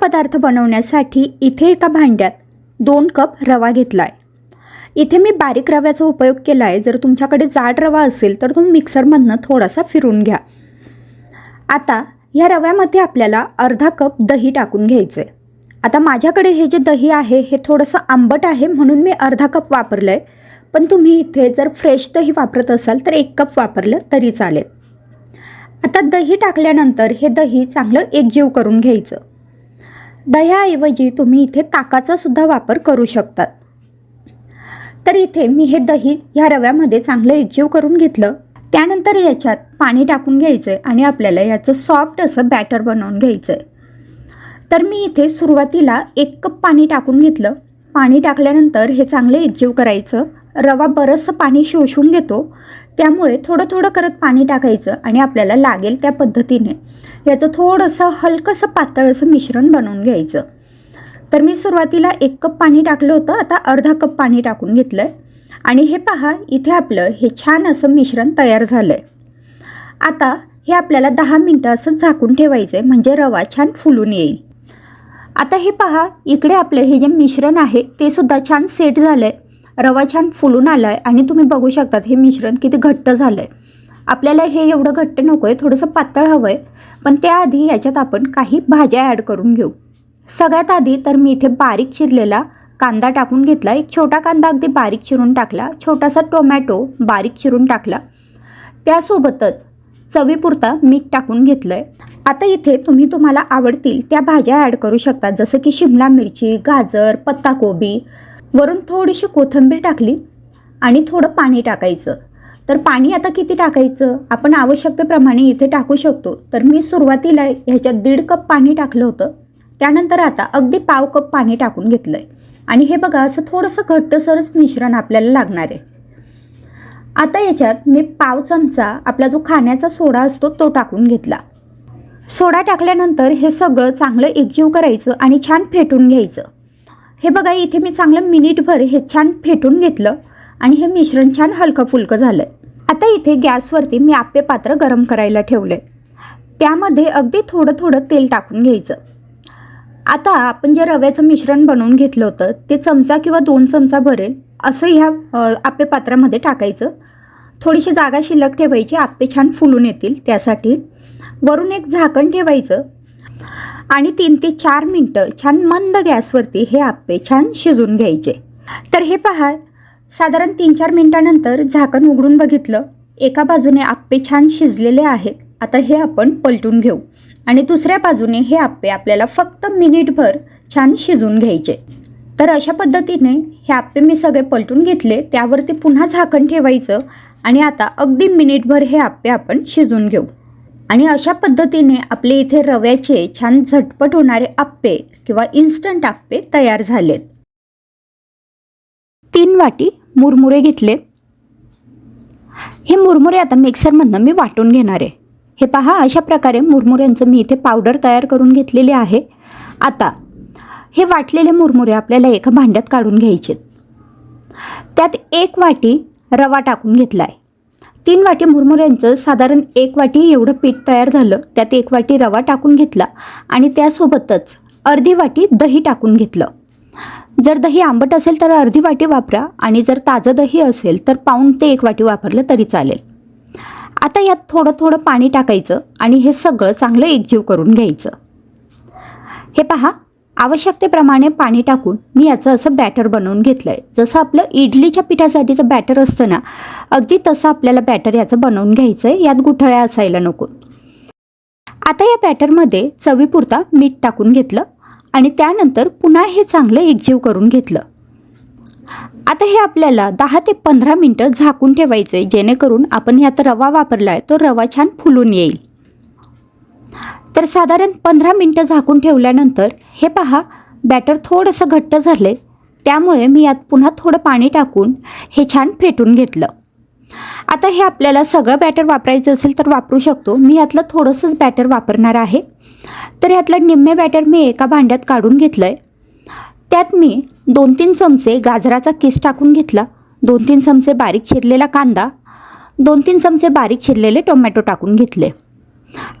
पदार्थ बनवण्यासाठी इथे एका भांड्यात दोन कप रवा घेतला आहे इथे मी बारीक रव्याचा उपयोग केला आहे जर तुमच्याकडे जाड रवा असेल तर तुम्ही मिक्सरमधनं थोडासा फिरून घ्या. आता या रव्यामध्ये आपल्याला अर्धा कप दही टाकून घ्यायचं आहे आता माझ्याकडे हे जे दही आहे हे थोडंसं आंबट आहे म्हणून मी अर्धा कप वापरलं आहे पण तुम्ही इथे जर फ्रेश दही वापरत असाल तर एक कप वापरलं तरी चालेल. आता दही टाकल्यानंतर हे दही चांगलं एकजीव करून घ्यायचं. दह्याऐवजी तुम्ही इथे ताकाचा सुद्धा वापर करू शकतात. तर इथे मी हे दही ह्या रव्यामध्ये चांगलं एकजीव करून घेतलं. त्यानंतर याच्यात पाणी टाकून घ्यायचं आहे आणि आपल्याला याचं सॉफ्ट असं बॅटर बनवून घ्यायचं आहे तर मी इथे सुरुवातीला एक कप पाणी टाकून घेतलं. पाणी टाकल्यानंतर हे चांगलं एकजीव करायचं. रवा बरंचसं पाणी शोषून घेतो. त्यामुळे थोडं थोडं करत पाणी टाकायचं आणि आपल्याला लागेल त्या पद्धतीने. याचं थोडंसं हलकंसं पातळ असं मिश्रण बनवून घ्यायचं. तर मी सुरुवातीला एक कप पाणी टाकलं होतं आता अर्धा कप पाणी टाकून घेतलं आहे आणि हे पहा इथे आपलं हे छान असं मिश्रण तयार झालं आहे आता हे आपल्याला दहा मिनटं असं झाकून ठेवायचं आहे म्हणजे रवा छान फुलून येईल. आता हे पहा इकडे आपलं हे जे मिश्रण आहे ते सुद्धा छान सेट झालं आहे रवा छान फुलून आला आहे आणि तुम्ही बघू शकतात हे मिश्रण किती घट्ट झालं आहे आपल्याला हे एवढं घट्ट नको आहे थोडंसं पातळ हवं आहे पण त्याआधी याच्यात आपण काही भाज्या ॲड करून घेऊ. सगळ्यात आधी तर मी इथे बारीक चिरलेला कांदा टाकून घेतला एक छोटा कांदा अगदी बारीक चिरून टाकला छोटासा टोमॅटो बारीक चिरून टाकला. त्यासोबतच चवीपुरता मीठ टाकून घेतलं आहे आता इथे तुम्ही तुम्हाला आवडतील त्या भाज्या ॲड करू शकता जसं की शिमला मिरची गाजर पत्ताकोबी वरून थोडीशी कोथिंबीर टाकली आणि थोडं पाणी टाकायचं. तर पाणी आता किती टाकायचं? आपण आवश्यकतेप्रमाणे इथे टाकू शकतो. तर मी सुरुवातीला ह्याच्यात दीड कप पाणी टाकलं होतं. त्यानंतर आता अगदी पाव कप पाणी टाकून घेतलं आहे आणि हे बघा असं थोडंसं घट्टसरच मिश्रण आपल्याला लागणार आहे. आता याच्यात मी पाव चमचा आपला जो खाण्याचा सोडा असतो तो टाकून घेतला. सोडा टाकल्यानंतर हे सगळं चांगलं एकजीव करायचं आणि छान फेटून घ्यायचं. हे बघा इथे मी चांगलं मिनिटभर हे छान फेटून घेतलं आणि हे मिश्रण छान हलकं फुलकं झालं. आता इथे गॅसवरती मी आप्पे पात्र गरम करायला ठेवलं. त्यामध्ये अगदी थोडं थोडं तेल टाकून घ्यायचं. आता आपण जे रव्याचं मिश्रण बनवून घेतलं होतं ते चमचा किंवा दोन चमचा भरेल असं ह्या आपे पात्रामध्ये टाकायचं. थोडीशी जागा शिल्लक ठेवायची आप्पे छान फुलून येतील त्यासाठी. वरून एक झाकण ठेवायचं. आणि तीन ते चार मिनटं छान मंद गॅसवरती हे आप्पे छान शिजून घ्यायचे. तर हे पहा साधारण तीन चार मिनटानंतर झाकण उघडून बघितलं एका बाजूने आप्पे छान शिजलेले आहेत आता हे आपण पलटून घेऊ. आणि दुसऱ्या बाजूने हे आप्पे आपल्याला फक्त मिनिटभर छान शिजून घ्यायचे. तर अशा पद्धतीने हे आप्पे मी सगळे पलटून घेतले त्यावरती पुन्हा झाकण ठेवायचं आणि आता अगदी मिनिटभर हे आप्पे आपण शिजून घेऊ. आणि अशा पद्धतीने आपले इथे रव्याचे छान झटपट होणारे आप्पे किंवा इन्स्टंट आप्पे तयार झालेत. तीन वाटी मुरमुरे घेतले हे मुरमुरे आता मिक्सरमधनं मी वाटून घेणार आहे. हे पहा अशा प्रकारे मुरमुऱ्यांचं मी इथे पावडर तयार करून घेतलेले आहे. आता हे वाटलेले मुरमुरे आपल्याला एका भांड्यात काढून घ्यायचे त्यात एक वाटी रवा टाकून घेतला आहे तीन वाटी मुरमुऱ्यांचं साधारण एक वाटी एवढं पीठ तयार झालं त्यात एक वाटी रवा टाकून घेतला आणि त्यासोबतच अर्धी वाटी दही टाकून घेतलं. जर दही आंबट असेल तर अर्धी वाटी वापरा आणि जर ताजं दही असेल तर पाऊन ते एक वाटी वापरलं तरी चालेल. आता यात थोडं थोडं पाणी टाकायचं आणि हे सगळं चांगलं एकजीव करून घ्यायचं. हे पहा आवश्यकतेप्रमाणे पाणी टाकून मी याचं असं बॅटर बनवून घेतलं आहे जसं आपलं इडलीच्या पिठासाठीचं बॅटर असतं ना अगदी तसं आपल्याला बॅटर याचं बनवून घ्यायचं आहे यात गुठळ्या असायला नको. आता या बॅटरमध्ये चवीपुरता मीठ टाकून घेतलं आणि त्यानंतर पुन्हा हे चांगलं एकजीव करून घेतलं. आता हे आपल्याला दहा ते पंधरा मिनटं झाकून ठेवायचं आहे जेणेकरून आपण ह्यात रवा वापरला आहे तो रवा छान फुलून येईल. तर साधारण पंधरा मिनटं झाकून ठेवल्यानंतर हे पहा बॅटर थोडंसं घट्ट झालं आहे त्यामुळे मी यात पुन्हा थोडं पाणी टाकून हे छान फेटून घेतलं. आता हे आपल्याला सगळं बॅटर वापरायचं असेल तर वापरू शकतो. मी यातलं थोडंसंच बॅटर वापरणार आहे. तर यातलं निम्मे बॅटर मी एका भांड्यात काढून घेतलं आहे त्यात मी दोन तीन चमचे गाजराचा किस टाकून घेतला. दोन तीन चमचे बारीक चिरलेला कांदा. दोन तीन चमचे बारीक चिरलेले टोमॅटो टाकून घेतले.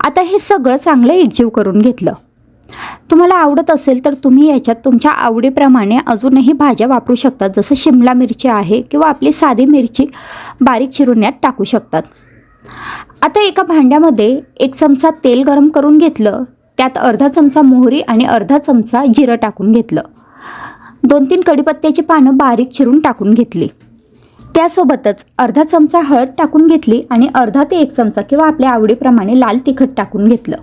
आता हे सगळं चांगलं एकजीव करून घेतलं. तुम्हाला आवडत असेल तर तुम्ही याच्यात तुमच्या आवडीप्रमाणे अजूनही भाज्या वापरू शकतात जसं शिमला मिरची आहे किंवा आपली साधी मिरची बारीक चिरून यात टाकू शकतात. आता एका भांड्यामध्ये एक चमचा तेल गरम करून घेतलं. त्यात अर्धा चमचा मोहरी आणि अर्धा चमचा जिरं टाकून घेतलं. दोन तीन कडीपत्त्याची पानं बारीक चिरून टाकून घेतली. त्यासोबतच अर्धा चमचा हळद टाकून घेतली आणि अर्धा ते एक चमचा किंवा आपल्या आवडीप्रमाणे लाल तिखट टाकून घेतलं.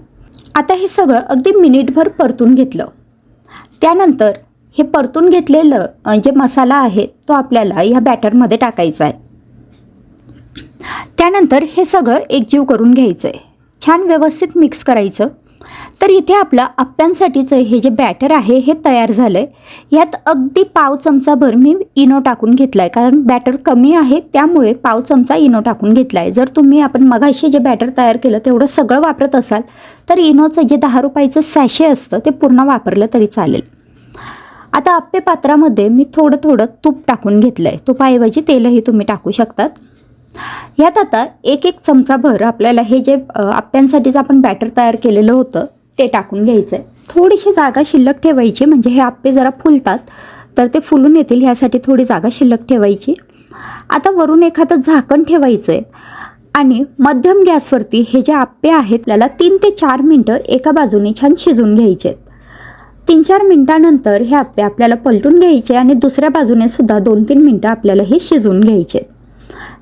आता हे सगळं अगदी मिनिटभर परतून घेतलं. त्यानंतर हे परतून घेतलेलं जे मसाला आहे तो आपल्याला ह्या बॅटरमध्ये टाकायचा आहे. त्यानंतर हे सगळं एकजीव करून घ्यायचं आहे छान व्यवस्थित मिक्स करायचं. तर इथे आपलं आप्यांसाठीचं हे जे बॅटर आहे हे तयार झालं आहे यात अगदी पाव चमचाभर मी इनो टाकून घेतला आहे कारण बॅटर कमी आहे त्यामुळे पाव चमचा इनो टाकून घेतला आहे जर तुम्ही आपण मगाशी जे बॅटर तयार केलं तेवढं सगळं वापरत असाल तर इनोचं जे दहा रुपयाचं सॅशे असतं ते पूर्ण वापरलं तरी चालेल. आता आप्पे पात्रामध्ये मी थोडं थोडं तूप टाकून घेतलं आहे तुपाऐवजी तेलही तुम्ही टाकू शकतात. यात आता एक एक चमचाभर आपल्याला हे जे आप्प्यांसाठीचं आपण बॅटर तयार केलेलं होतं ते टाकून घ्यायचं आहे थोडीशी जागा शिल्लक ठेवायची म्हणजे हे आप्पे जरा फुलतात तर ते फुलून येतील ह्यासाठी थोडी जागा शिल्लक ठेवायची. आता वरून एखादं झाकण ठेवायचं आहे आणि मध्यम गॅसवरती हे जे आप्पे आहेत आपल्याला तीन ते चार मिनटं एका बाजूने छान शिजून घ्यायचे आहेत तीन चार मिनटानंतर हे आप्पे आपल्याला पलटून घ्यायचे आणि दुसऱ्या बाजूने सुद्धा दोन तीन मिनटं आपल्याला हे शिजून घ्यायचे आहेत.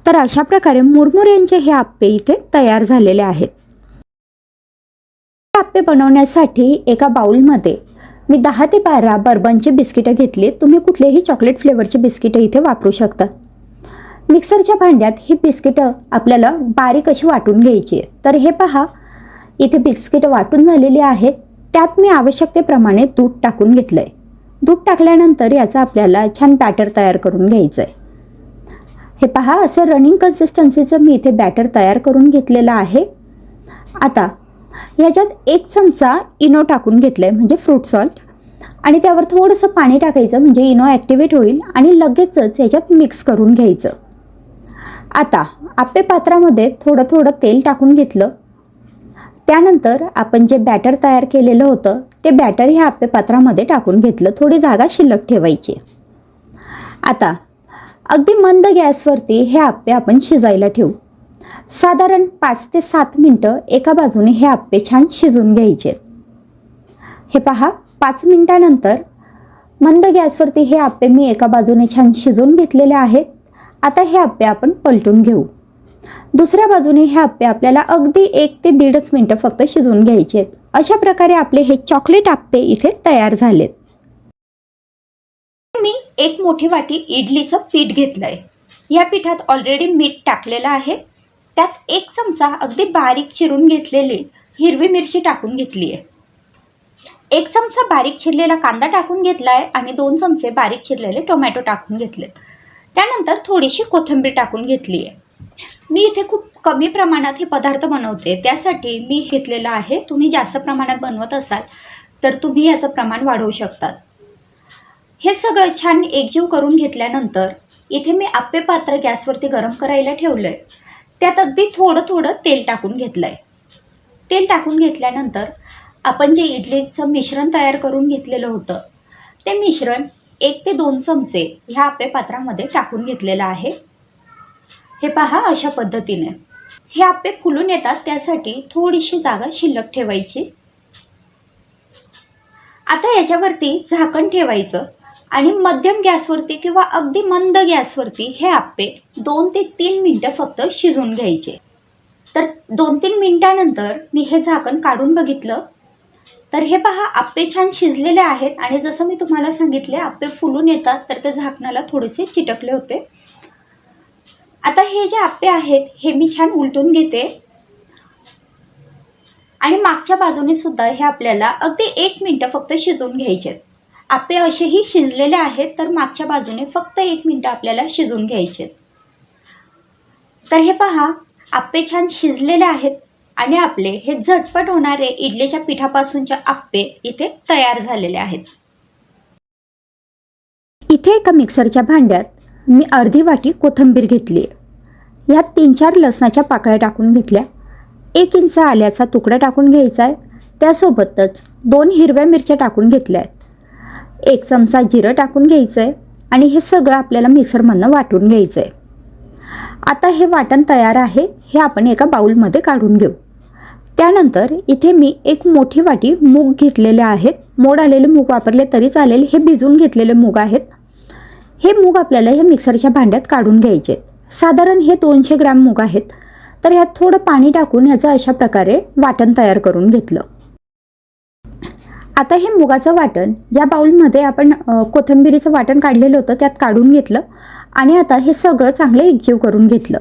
तर अशा प्रकारे मुरमुऱ्यांचे हे आप्पे इथे तयार झालेले आहेत. आप्पे बनवण्यासाठी एका बाऊलमध्ये मी दहा ते बारा बर्बनचे बिस्किटं घेतली. तुम्ही कुठलेही चॉकलेट फ्लेवरचे बिस्किटं इथे वापरू शकता. मिक्सरच्या भांड्यात ही बिस्किटं आपल्याला बारीक अशी वाटून घ्यायची आहे तर हे पहा इथे बिस्किटं वाटून झालेली आहेत. त्यात मी आवश्यकतेप्रमाणे दूध टाकून घेतलं आहे दूध टाकल्यानंतर याचं आपल्याला छान बॅटर तयार करून घ्यायचं आहे हे पहा असं रनिंग कन्सिस्टन्सीचं मी इथे बॅटर तयार करून घेतलेलं आहे. आता ह्याच्यात एक चमचा इनो टाकून घेतलं आहे म्हणजे फ्रूट सॉल्ट आणि त्यावर थोडंसं पाणी टाकायचं म्हणजे इनो ॲक्टिवेट होईल आणि लगेचच ह्याच्यात मिक्स करून घ्यायचं. आता आप्पे पात्रामध्ये थोडं थोडं तेल टाकून घेतलं. त्यानंतर आपण जे बॅटर तयार केलेलं होतं ते बॅटर ह्या आप्पे पात्रामध्ये टाकून घेतलं. थोडी जागा शिल्लक ठेवायची. आता अगदी मंद गॅसवरती हे आप्पे आपण शिजायला ठेवू. साधारण पाच ते सात मिनटं एका बाजूने हे आप्पे छान शिजून घ्यायचे. हे पहा पाच मिनटानंतर मंद गॅसवरती हे आप्पे मी एका बाजूने छान शिजून घेतलेले आहेत. आता हे आप्पे आपण पलटून घेऊ. दुसऱ्या बाजूने हे आप्पे आपल्याला अगदी एक ते दीडच मिनटं फक्त शिजवून घ्यायचे. आहेत अशा प्रकारे आपले हे चॉकलेट आप्पे इथे तयार झालेत. मी एक मोठी वाटी इडलीचं पीठ घेतलंय. या पिठात ऑलरेडी मीठ टाकलेलं आहे. त्यात एक चमचा अगदी बारीक चिरून घेतलेली हिरवी मिरची टाकून घेतली आहे. एक चमचा बारीक चिरलेला कांदा टाकून घेतलाय आणि दोन चमचे बारीक चिरलेले टोमॅटो टाकून घेतलेत. त्यानंतर थोडीशी कोथिंबीर टाकून घेतली आहे. मी इथे खूप कमी प्रमाणात हे पदार्थ बनवते त्यासाठी मी घेतलेलं आहे तुम्ही जास्त प्रमाणात बनवत असाल तर तुम्ही याचं प्रमाण वाढवू शकतात. हे सगळं छान एकजीव करून घेतल्यानंतर इथे मी आप्पे पात्र गॅसवरती गरम करायला ठेवलं आहे त्यात अगदी थोडं थोडं तेल टाकून घेतलं आहे तेल टाकून घेतल्यानंतर आपण जे इडलीचं मिश्रण तयार करून घेतलेलं होतं ते मिश्रण एक ते दोन चमचे ह्या आपे पात्रामध्ये टाकून घेतलेलं आहे. हे पहा अशा पद्धतीने. हे आप्पे फुलून येतात त्यासाठी थोडीशी जागा शिल्लक ठेवायची. आता याच्यावरती झाकण ठेवायचं. आणि मध्यम गॅसवरती किंवा अगदी मंद गॅसवरती हे आप्पे दोन ते तीन मिनटं फक्त शिजून घ्यायचे. तर दोन तीन मिनटानंतर मी हे झाकण काढून बघितलं. तर हे पहा आप्पे छान शिजलेले आहेत आणि जसं मी तुम्हाला सांगितले आप्पे फुलून येतात तर ते झाकणाला थोडेसे चिटकले होते. आता हे जे आप्पे आहेत हे मी छान उलटून घेते. आणि मागच्या बाजूने सुद्धा हे आपल्याला अगदी एक मिनटं फक्त शिजवून घ्यायचे आप्पे असेही शिजलेले आहेत तर मागच्या बाजूने फक्त एक मिनटं आपल्याला शिजून घ्यायचे. तर हे पहा आप्पे छान शिजलेले आहेत आणि आपले हे झटपट होणारे इडलीच्या पिठापासूनचे आप्पे इथे तयार झालेले आहेत. इथे एका मिक्सरच्या भांड्यात मी अर्धी वाटी कोथिंबीर घेतली. यात तीन चार लसणाच्या पाकळ्या टाकून घेतल्या. एक इंच आल्याचा तुकडा टाकून घ्यायचा आहे. त्यासोबतच दोन हिरव्या मिरच्या टाकून घेतल्या आहेत. एक चमचा जिरं टाकून घ्यायचं आहे आणि हे सगळं आपल्याला मिक्सरमधनं वाटून घ्यायचं आहे आता हे वाटण तयार आहे हे आपण एका बाऊलमध्ये काढून घेऊ. त्यानंतर इथे मी एक मोठी वाटी मूग घेतलेले आहेत. मोड आलेले मूग वापरले तरी चालेल. हे भिजून घेतलेले मूग आहेत. हे मूग आपल्याला हे मिक्सरच्या भांड्यात काढून घ्यायचे. आहेत साधारण हे दोनशे ग्रॅम मूग आहेत. तर ह्यात थोडं पाणी टाकून ह्याचं अशा प्रकारे वाटण तयार करून घेतलं. आता हे मुगाचं वाटण ज्या बाऊलमध्ये आपण कोथिंबिरीचं वाटण काढलेलं होतं त्यात काढून घेतलं आणि आता हे सगळं चांगलं एकजीव करून घेतलं.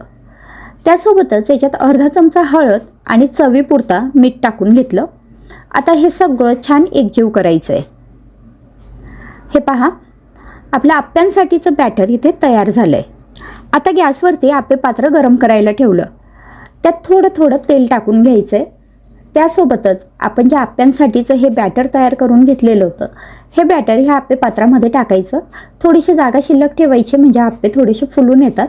त्यासोबतच याच्यात अर्धा चमचा हळद आणि चवीपुरता मीठ टाकून घेतलं. आता हे सगळं छान एकजीव करायचं आहे हे पहा आपल्या आप्यांसाठीचं बॅटर इथे तयार झालं आहे आता गॅसवरती आप्पे पात्र गरम करायला ठेवलं. त्यात थोडं थोडं तेल टाकून घ्यायचं आहे त्यासोबतच आपण ज्या आप्यांसाठीचं हे बॅटर तयार करून घेतलेलं होतं हे बॅटर ह्या आप्पे पात्रामध्ये टाकायचं. थोडीशी जागा शिल्लक ठेवायची म्हणजे आप्पे थोडेसे फुलून येतात.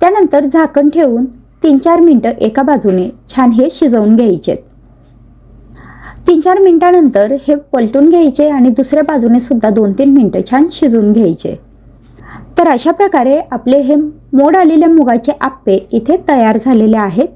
त्यानंतर झाकण ठेवून तीन चार मिनटं एका बाजूने छान हे शिजवून घ्यायचे. तीन चार मिनटानंतर हे पलटून घ्यायचे आणि दुसऱ्या बाजूने सुद्धा दोन तीन मिनटं छान शिजवून घ्यायचे. तर अशा प्रकारे आपले हे मोड आलेल्या मुगाचे आप्पे इथे तयार झालेले आहेत.